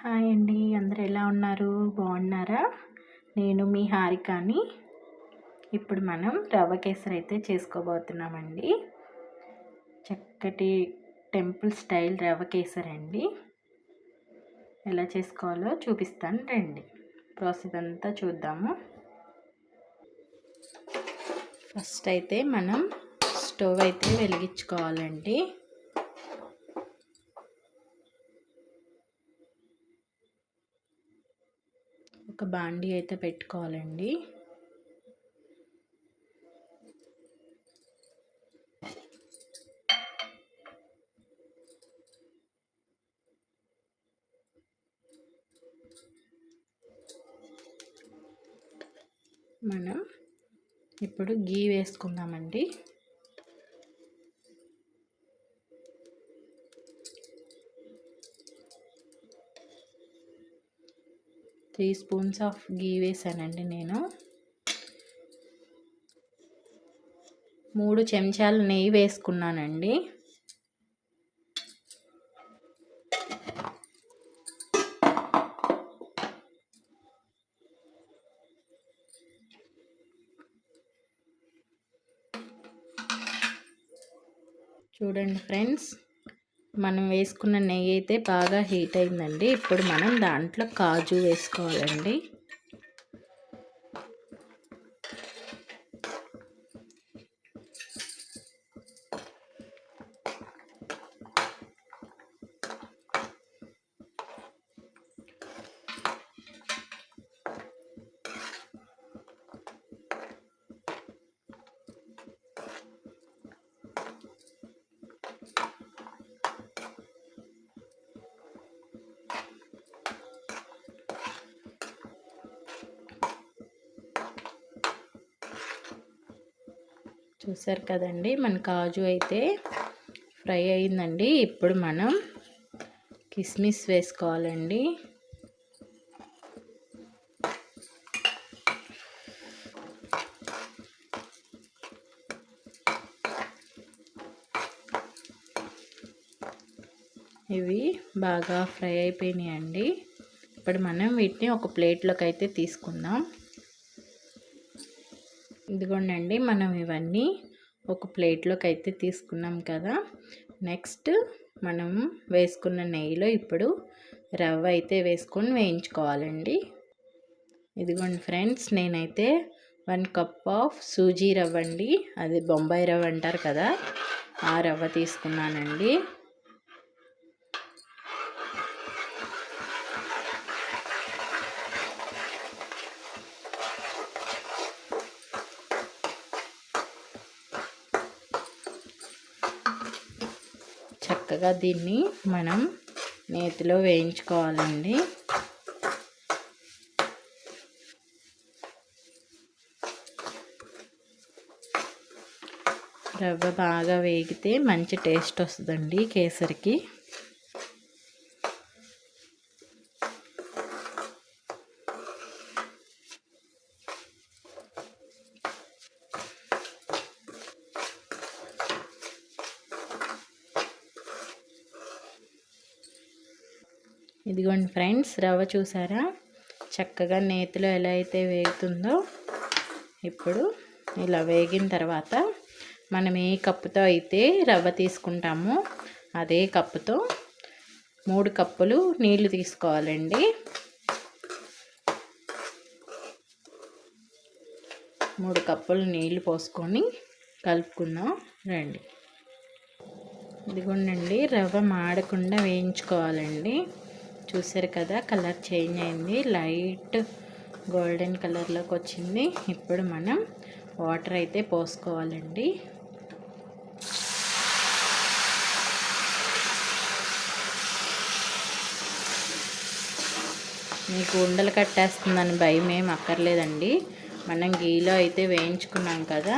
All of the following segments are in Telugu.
హాయ్ అండి అందరు ఎలా ఉన్నారు? బాగున్నారా? నేను మీ హారికాని. ఇప్పుడు మనం రవ్వ కేసరి అయితే చేసుకోబోతున్నామండి. చక్కటి టెంపుల్ స్టైల్ రవ్వ కేసరి అండి. ఎలా చేసుకోవాలో చూపిస్తాను రండి. ప్రాసెస్ అంతా చూద్దాము. ఫస్ట్ అయితే మనం స్టవ్ అయితే వెలిగించుకోవాలండి. ఒక బాండీ అయితే పెట్టుకోవాలండి. మనం ఇప్పుడు గీ వేసుకుందామండి. త్రీ స్పూన్స్ ఆఫ్ గీ వేసానండి నేను. మూడు చెంచాలు నెయ్యి వేసుకున్నానండి. చూడండి ఫ్రెండ్స్. మనం వేసుకున్న నెయ్యి అయితే బాగా హీట్ అయిందండి. ఇప్పుడు మనం దాంట్లో కాజు వేసుకోవాలండి. చూసారు కదండి మన కాజు అయితే ఫ్రై అయిందండి. ఇప్పుడు మనం కిస్మిస్ వేసుకోవాలండి. ఇవి బాగా ఫ్రై అయిపోయినాయండి. ఇప్పుడు మనం వీటిని ఒక ప్లేట్లోకి అయితే తీసుకుందాం. ఇదిగోండి మనం ఇవన్నీ ఒక ప్లేట్లోకి అయితే తీసుకున్నాం కదా. నెక్స్ట్ మనం వేసుకున్న నెయ్యిలో ఇప్పుడు రవ్వ అయితే వేసుకొని వేయించుకోవాలండి. ఇదిగోండి ఫ్రెండ్స్ నేనైతే వన్ కప్ ఆఫ్ సూజీ రవ్వ అండి అది బొంబాయి రవ్వ అంటారు కదా ఆ రవ్వ తీసుకున్నానండి. చక్కగా దీన్ని మనం నేతిలో వేయించుకోవాలండి. రవ్వ బాగా వేగితే మంచి టేస్ట్ వస్తుందండి కేసరికి. ఇదిగోండి ఫ్రెండ్స్ రవ్వ చూసారా? చక్కగా నేతిలో ఎలా అయితే వేగుతుందో ఇప్పుడు ఇలా వేగిన తర్వాత మనం ఏ కప్పుతో అయితే రవ్వ తీసుకుంటామో అదే కప్పుతో మూడు కప్పులు నీళ్ళు తీసుకోవాలండి. మూడు కప్పులు నీళ్ళు పోసుకొని కలుపుకుందాం రండి. ఇదిగోండి రవ్వ మాడకుండా వేయించుకోవాలండి. చూసారు కదా కలర్ చేంజ్ అయింది. లైట్ గోల్డెన్ కలర్లోకి వచ్చింది. ఇప్పుడు మనం వాటర్ అయితే పోసుకోవాలండి. మీకు ఉండలు కట్టేస్తుందని భయం ఏం అక్కర్లేదండి. మనం గీలో అయితే వేయించుకున్నాం కదా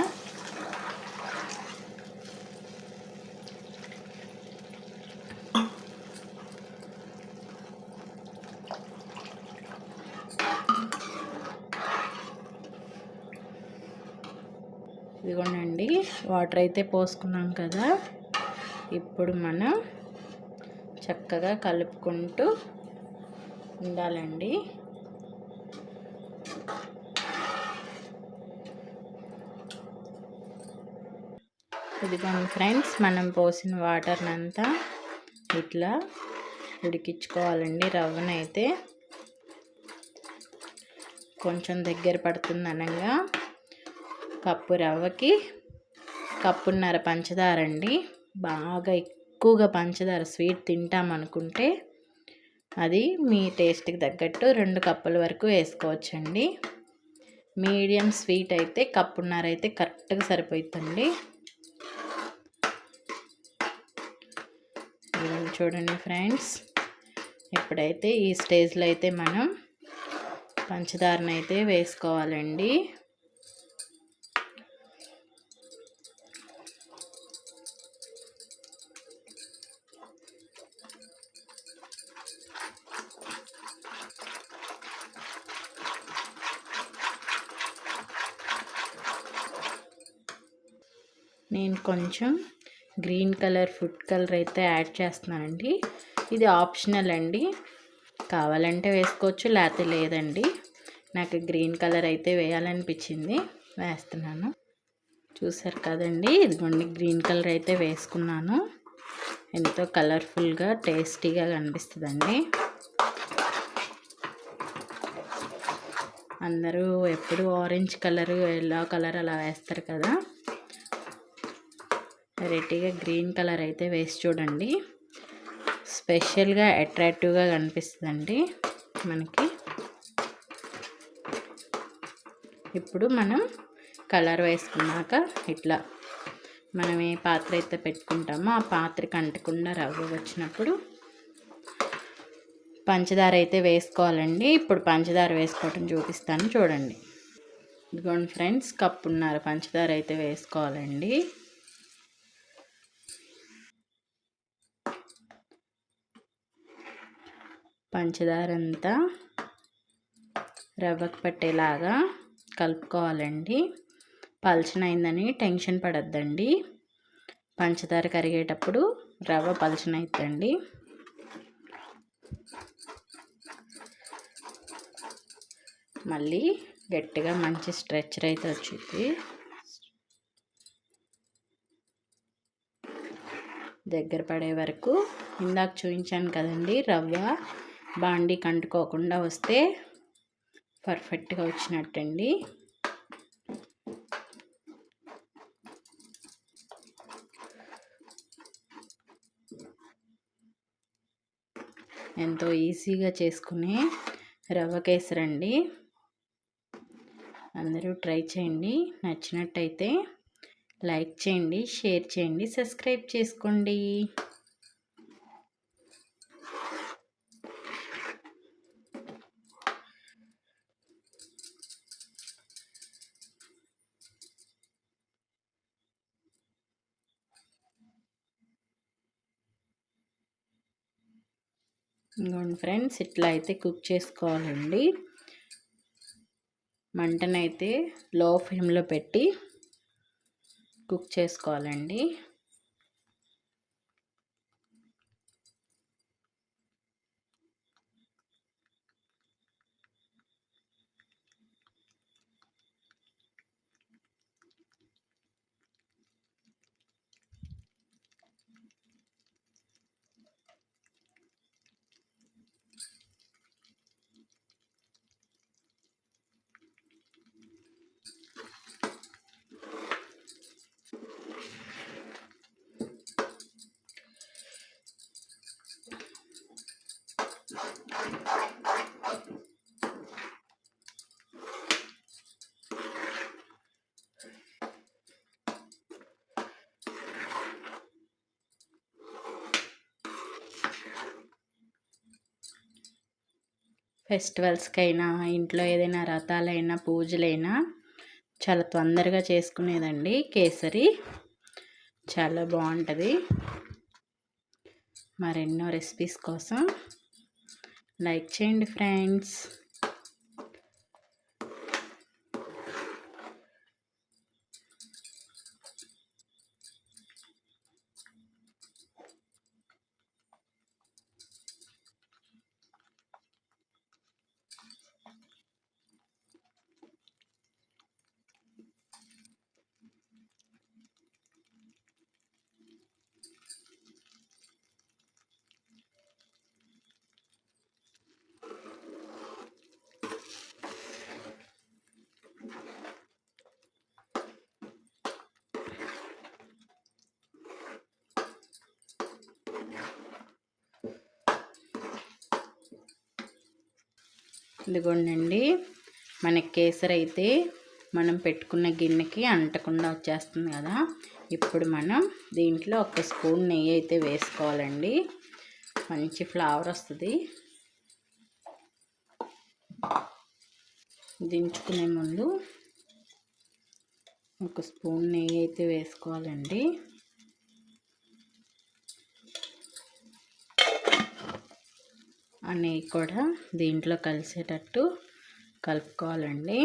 ఇదిగోండి వాటర్ అయితే పోసుకున్నాం కదా. ఇప్పుడు మనం చక్కగా కలుపుకుంటూ ఉండాలండి. ఇదిగోండి ఫ్రెండ్స్ మనం పోసిన వాటర్నంతా ఇట్లా ఉడికించుకోవాలండి. రవ్వనైతే కొంచెం దగ్గర పడుతుంది అనగా. కప్పు రవ్వకి కప్పున్నర పంచదార అండి. బాగా ఎక్కువగా పంచదార స్వీట్ తింటామనుకుంటే అది మీ టేస్ట్కి తగ్గట్టు రెండు కప్పుల వరకు వేసుకోవచ్చండి. మీడియం స్వీట్ అయితే కప్పున్నర అయితే కరెక్ట్గా సరిపోతుందండి చూడండి ఫ్రెండ్స్ ఇప్పుడైతే ఈ స్టేజ్లో అయితే మనం పంచదారను అయితే వేసుకోవాలండి. నేను కొంచెం గ్రీన్ కలర్ ఫుడ్ కలర్ అయితే యాడ్ చేస్తున్నానండి. ఇది ఆప్షనల్ అండి. కావాలంటే వేసుకోవచ్చు లేకపోతే లేదండి. నాకు గ్రీన్ కలర్ అయితే వేయాలనిపించింది. వేస్తున్నాను. చూసారు కదండి ఇదిగోండి గ్రీన్ కలర్ అయితే వేసుకున్నాను. ఎంతో కలర్ఫుల్గా టేస్టీగా కనిపిస్తుందండి. అందరూ ఎప్పుడు ఆరెంజ్ కలర్ ఎల్లో కలర్ అలా వేస్తారు కదా. వెరైటీగా గ్రీన్ కలర్ అయితే వేసి చూడండి. స్పెషల్గా అట్రాక్టివ్గా కనిపిస్తుందండి మనకి. ఇప్పుడు మనం కలర్ వేసుకున్నాక ఇట్లా మనం ఏ పాత్ర అయితే పెట్టుకుంటామో ఆ పాత్రకి అంటకుండా రవ్వ వచ్చినప్పుడు పంచదార అయితే వేసుకోవాలండి. ఇప్పుడు పంచదార వేసుకోవటం చూపిస్తాను చూడండి. ఇదిగోండి ఫ్రెండ్స్ కప్పున్నర పంచదార అయితే వేసుకోవాలండి. పంచదార అంతా రవ్వకు పట్టేలాగా కలుపుకోవాలండి. పలచనైందని టెన్షన్ పడద్దండి. పంచదార కరిగేటప్పుడు రవ్వ పలచనైద్దండి. మళ్ళీ గట్టిగా మంచి స్ట్రెచ్చర్ అయితే వచ్చింది దగ్గర పడే వరకు ఇందాక చూపించాను కదండి రవ్వ. బాండీ కంటుకోకుండా వస్తే పర్ఫెక్ట్గా వచ్చినట్టండి. ఎంతో ఈజీగా చేసుకునే రవ్వ కేసరండి. అందరూ ట్రై చేయండి. నచ్చినట్టయితే లైక్ చేయండి షేర్ చేయండి సబ్స్క్రైబ్ చేసుకోండి. ఇంకోండి ఫ్రెండ్స్ ఇట్లా అయితే కుక్ చేసుకోవాలండి. మంటనైతే లో ఫ్లేమ్లో పెట్టి కుక్ చేసుకోవాలండి. ఫెస్టివల్స్కైనా ఇంట్లో ఏదైనా రథాలైనా పూజలైనా చాలా తొందరగా చేసుకునేదండి కేసరి. చాలా బాగుంటుంది. మరెన్నో రెసిపీస్ కోసం లైక్ చేయండి ఫ్రెండ్స్. ఇదిగోండి మన కేసరి అయితే మనం పెట్టుకున్న గిన్నెకి అంటకుండా వచ్చేస్తుంది కదా. ఇప్పుడు మనం దీంట్లో ఒక స్పూన్ నెయ్యి అయితే వేసుకోవాలండి. మంచి ఫ్లేవర్ వస్తుంది. దించుకునే ముందు ఒక స్పూన్ నెయ్యి అయితే వేసుకోవాలండి. ఆ నెయ్యి కూడా దీంట్లో కలిసేటట్టు కలుపుకోవాలండి.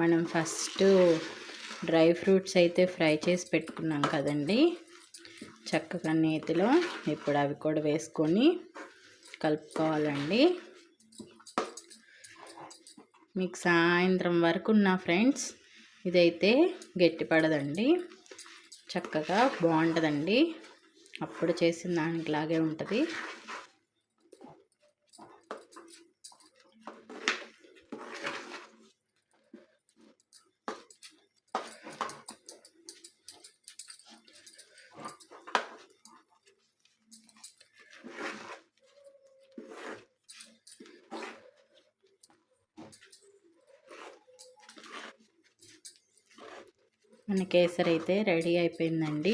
మనం ఫస్ట్ డ్రై ఫ్రూట్స్ అయితే ఫ్రై చేసి పెట్టుకున్నాం కదండి. చక్కగా నేతిలో ఇప్పుడు అవి కూడా వేసుకొని కలుపుకోవాలండి. మీకు సాయంత్రం వరకు ఉన్న ఫ్రెండ్స్ ఇదైతే గట్టిపడదండి. చక్కగా బాగుంటుందండి. అప్పుడు చేసిన దానికిలాగే ఉంటుంది. మన కేసరి అయితే రెడీ అయిపోయిందండి.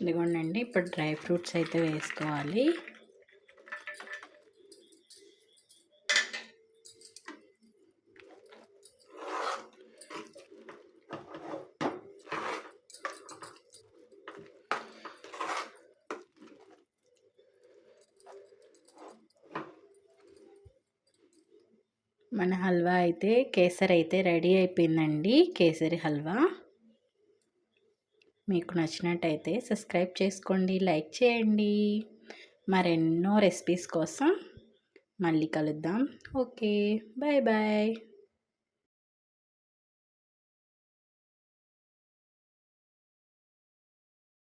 ఇదిగోండి ఇప్పుడు డ్రై ఫ్రూట్స్ అయితే వేసుకోవాలి. మన హల్వా అయితే కేసరి అయితే రెడీ అయిపోయిందండి కేసరి హల్వా. మీకు నచ్చినట్టయితే సబ్స్క్రైబ్ చేసుకోండి లైక్ చేయండి. మరెన్నో రెసిపీస్ కోసం మళ్ళీ కలుద్దాం. Okay bye bye.